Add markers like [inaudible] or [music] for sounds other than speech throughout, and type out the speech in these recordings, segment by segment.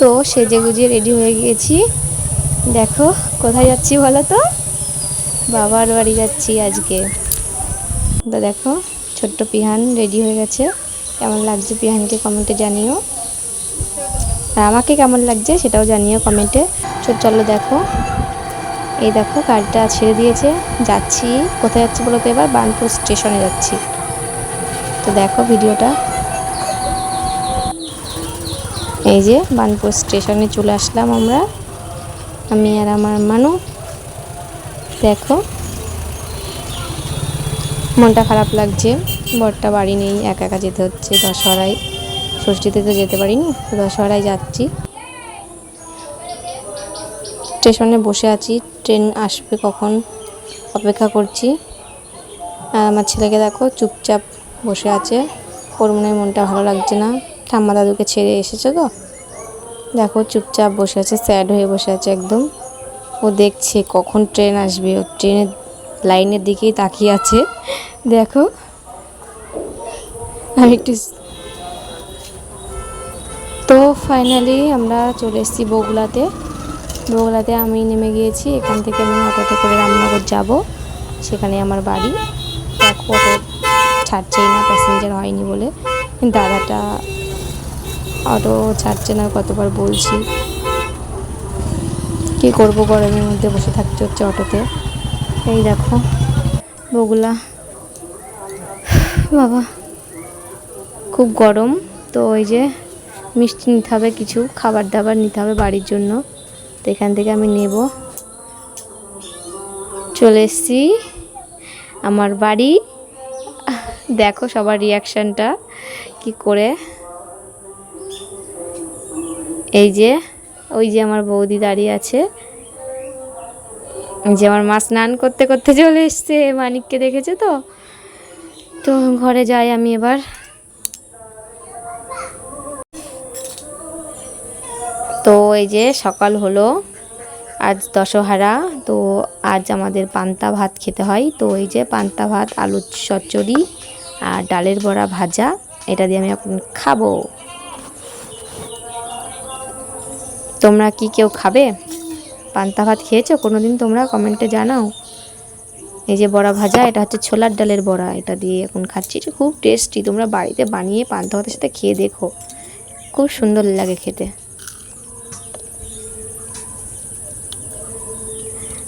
তো সেজে গুজে রেডি হয়ে গিয়েছি। দেখো, কোথায় যাচ্ছি বলো তো? বাবার বাড়ি যাচ্ছি আজকে। তো দেখো, ছোট্ট পিহান রেডি হয়ে গেছে। কেমন লাগছে পিহানকে কমেন্টে জানিও। আর আমাকে কেমন লাগছে সেটাও জানিও কমেন্টে চলো দেখো। এই দেখো গাড়িটা ছেড়ে দিয়েছে। যাচ্ছি। কোথায় যাচ্ছি বলো তো এবার? বানপুর স্টেশনে যাচ্ছি। তো দেখো ভিডিওটা এই যে বানপুর স্টেশনে চলে আসলাম আমরা। আমি আর আমার মানু। দেখো। মনটা খারাপ লাগছে। বরটা বাড়ি নেই, একা একা যেতে হচ্ছে। দশহরায়। ষষ্ঠীতে তো যেতে পারিনি দশহরায় যাচ্ছি। স্টেশনে বসে আছি। ট্রেন আসবে কখন? অপেক্ষা করছি। আর আমার ছেলেকে দেখো, চুপচাপ বসে আছে। ওর মনে মনটা ভালো লাগছে না। ঠাম্মা দাদুকে ছেড়ে এসেছে তো। দেখো চুপচাপ বসে আছে স্যাড হয়ে বসে আছে একদম। ও দেখছে কখন ট্রেন আসবে, ও ট্রেনের লাইনের দিকেই তাকিয়ে আছে। দেখো। আমি একটু তো ফাইনালি আমরা চলে এসেছি বগুলাতে বগুলাতে আমি নেমে গিয়েছি, এখান থেকে আমি অটোতে করে রামনগর যাব। সেখানে আমার বাড়ি। দেখো অটো ছাড়ছেই না প্যাসেঞ্জার হয়নি বলে। দাদাটা অটো ছাড়ছে না, কতবার বলছি। কি করব গরমের মধ্যে বসে থাকতে হচ্ছে অটোতে এই দেখো, বগুলা। বাবা, খুব গরম, তো ওই যে মিষ্টি নিতে হবে কিছু, খাবার দাবার নিতে হবে বাড়ির জন্য। তো এখান থেকে আমি নেব। চলে এসছি আমার বাড়ি। দেখো সবার রিয়াকশানটা কি করে এই যে, ওই যে আমার বৌদি দাঁড়িয়ে আছে। যে আমার মা স্নান করতে করতে চলে এসছে, মানিককে দেখেছে তো? তো ঘরে যাই আমি এবার। তো এই যে সকাল হলো, আজ দশহারা, তো আজ আমাদের পান্তা ভাত খেতে হয়। তো এই যে পান্তা ভাত, আলুর চচ্চড়ি আর ডালের বড়া ভাজা, এটা দিয়ে আমি এখন খাব। তোমরা কি কেউ খাবে? পান্তা ভাত খেয়েছো? কোনো দিন তোমরা কমেন্টে জানাও। এই যে বড়া ভাজা, এটা হচ্ছে ছোলার ডালের বড়া। এটা দিয়ে এখন খাচ্ছি। এটা খুব টেস্টি তোমরা বাড়িতে বানিয়ে পান্তা ভাতের সাথে খেয়ে দেখো। খুব সুন্দর লাগে খেতে।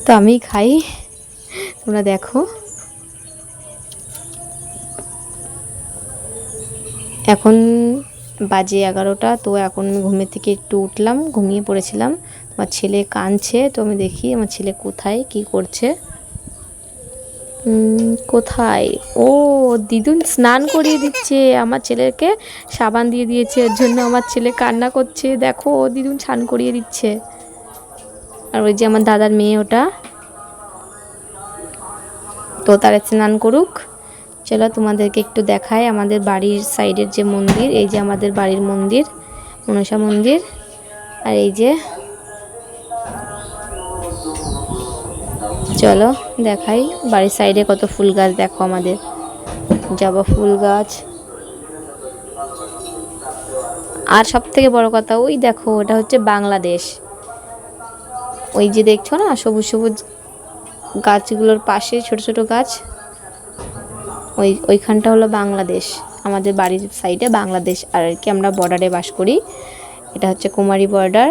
তো আমি খাই। তোমরা দেখো। এখন বাজে এগারোটা, তো এখন আমি ঘুমের থেকে একটু উঠলাম, ঘুমিয়ে পড়েছিলাম। আমার ছেলে কাঁদছে, তো আমি দেখি আমার ছেলে কোথায়, কি করছে? কোথায়? ও, দিদুন স্নান করিয়ে দিচ্ছে, আমার ছেলেকে সাবান দিয়ে দিয়েছে, এর জন্য আমার ছেলে কান্না করছে। দেখো, ও দিদুন স্নান করিয়ে দিচ্ছে। আর ওই যে আমার দাদার মেয়ে ওটা। তো তারা স্নান করুক। চলো তোমাদেরকে একটু দেখায় আমাদের বাড়ির সাইডের যে মন্দির, এই যে আমাদের বাড়ির মন্দির, মনসা মন্দির, আর এই যে চলো দেখাই বাড়ির সাইডে কত ফুল গাছ, দেখো আমাদের, জবা ফুল গাছ। আর সব থেকে বড় কথা, ওই দেখো, ওটা হচ্ছে বাংলাদেশ। ওই যে দেখছ না, সবুজ সবুজ গাছগুলোর পাশে ছোট ছোট গাছ ওই, ওইখানটা হলো বাংলাদেশ। আমাদের বাড়ির সাইডে বাংলাদেশ। আর কি আমরা বর্ডারে বাস করি। এটা হচ্ছে কুমারী বর্ডার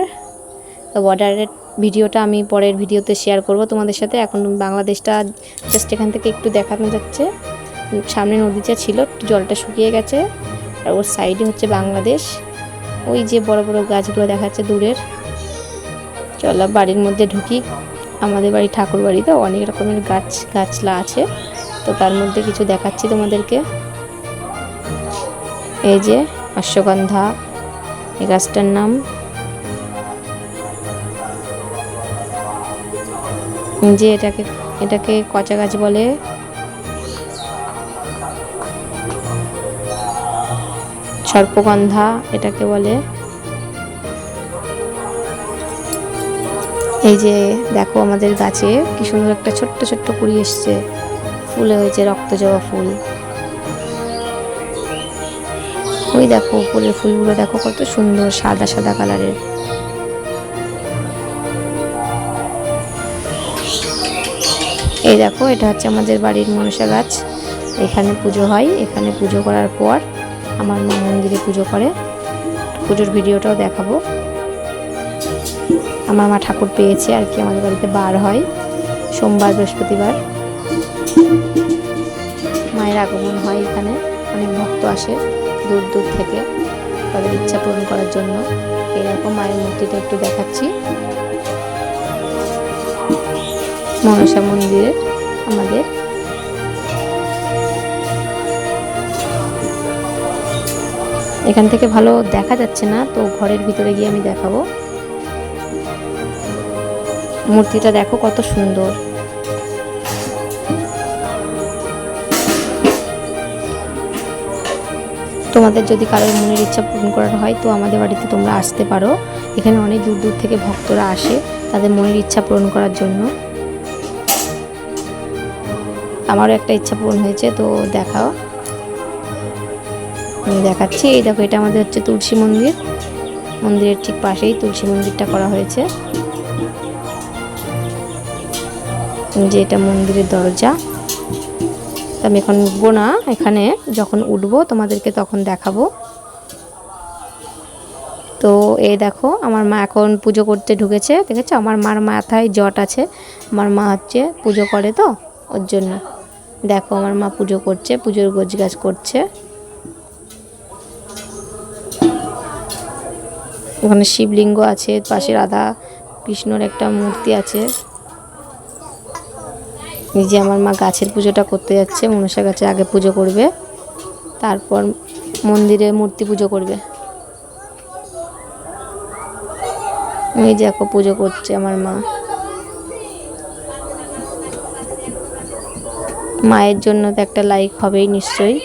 তো বর্ডারের ভিডিওটা আমি পরের ভিডিওতে শেয়ার করব তোমাদের সাথে। এখন বাংলাদেশটা জাস্ট এখান থেকে একটু দেখানো যাচ্ছে। সামনে নদীটা ছিল জলটা শুকিয়ে গেছে। আর ওর সাইডে হচ্ছে বাংলাদেশ। ওই যে বড় বড় গাছগুলো দেখাচ্ছে দূরের। চলো বাড়ির মধ্যে ঢুকি। আমাদের বাড়ি ঠাকুর বাড়িতে অনেক রকমের গাছ, গাছলা আছে। তো তার মধ্যে কিছু দেখাচ্ছি তোমাদেরকে। এই যে অশ্বগন্ধা এই গাছটার নাম। যে এটাকে এটাকে কচা গাছ বলে। সর্পগন্ধা এটাকে বলে। এই যে দেখো আমাদের গাছে কি সুন্দর একটা ছোট্ট ছোট্ট কুড়ি এসছে। ফুলে হয়েছে রক্ত জবা ফুল। ওই দেখো উপরের ফুলগুলো দেখো কত সুন্দর সাদা সাদা কালারের। এই দেখো, এটা হচ্ছে আমাদের বাড়ির মনসা গাছ। এখানে পুজো হয়, এখানে পুজো করার পর আমার মা মন্দিরে পুজো করে। পুজোর ভিডিওটাও দেখাবো। আমার মা ঠাকুর পেয়েছে আর কি, আমাদের বাড়িতে বার হয়। সোমবার, বৃহস্পতিবার। মায়ের আগমন হয় এখানে। অনেক ভক্ত আসে দূর দূর থেকে তাদের ইচ্ছা পূরণ করার জন্য। এরকম মায়ের মূর্তিটা একটু দেখাচ্ছি। মনসা মন্দিরে আমাদের। এখান থেকে ভালো দেখা যাচ্ছে না, তো ঘরের ভিতরে গিয়ে আমি দেখাবো। মূর্তিটা দেখো কত সুন্দর। তোমাদের যদি কারোর মনের ইচ্ছা পূরণ করার হয়, তো আমাদের বাড়িতে তোমরা আসতে পারো। এখানে অনেক দূর দূর থেকে ভক্তরা আসে তাদের মনের ইচ্ছা পূরণ করার জন্য। আমারও একটা ইচ্ছা পূরণ হয়েছে, তো দেখাও। আমি দেখাচ্ছি। এই দেখো, এটা আমাদের হচ্ছে তুলসী মন্দির। মন্দিরের ঠিক পাশেই তুলসী মন্দিরটা করা হয়েছে। যে এটা মন্দিরের দরজা। আমি এখন উঠবো না। এখানে যখন উঠবো তোমাদেরকে তখন দেখাবো। তো এ দেখো, আমার মা এখন পুজো করতে ঢুকেছে, দেখেছ? আমার মার মাথায় জট আছে। আমার মা হচ্ছে পুজো করে তো, ওর জন্য। দেখো, আমার মা পুজো করছে, পুজোর গোছ গাছ করছে। ওখানে শিবলিঙ্গ আছে, পাশে রাধা কৃষ্ণর একটা মূর্তি আছে। নিজে আমার মা গাছের পুজোটা করতে যাচ্ছে, মনসা গাছে আগে পুজো করবে, তারপর মন্দিরে মূর্তি পুজো করবে। এই যে এখন পুজো করছে আমার মা। মায়ের জন্য তো একটা লাইক হবেই নিশ্চয়ই।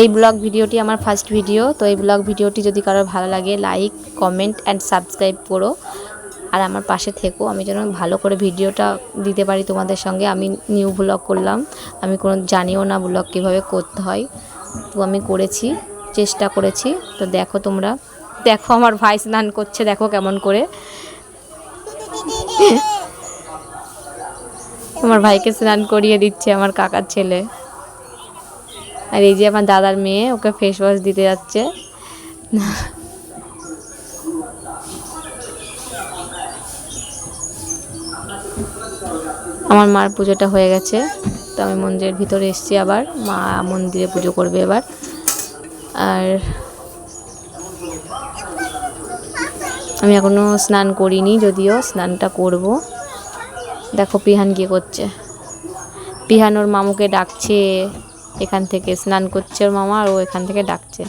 এই ব্লগ ভিডিওটি আমার ফার্স্ট ভিডিও তো এই ব্লগ ভিডিওটি যদি কারোর ভালো লাগে লাইক কমেন্ট অ্যান্ড সাবস্ক্রাইব করো। আর আমার পাশে থেকো, আমি যেন ভালো করে ভিডিওটা দিতে পারি তোমাদের সঙ্গে। আমি নিউ ব্লগ করলাম, আমি কোনো জানিও না ব্লগ কীভাবে করতে হয়। তো আমি করেছি, চেষ্টা করেছি। তো দেখো তোমরা, দেখো আমার ভাই স্নান করছে, দেখো কেমন করে। [laughs] আমার ভাইকে স্নান করিয়ে দিচ্ছে আমার কাকার ছেলে। আর এই যে আমার দাদার মেয়ে, ওকে ফেস ওয়াশ দিতে যাচ্ছে। আমার মার পুজোটা হয়ে গেছে, তো আমি মন্দিরের ভিতরে এসেছি আবার। মা মন্দিরে পুজো করবে এবার। আর আমি এখনও স্নান করিনি, যদিও স্নানটা করব। দেখো পিহান গিয়ে করছে। পিহান ওর মামুকে ডাকছে। এখান থেকে স্নান করছে ওর মামা আর ও এখান থেকে ডাকছে।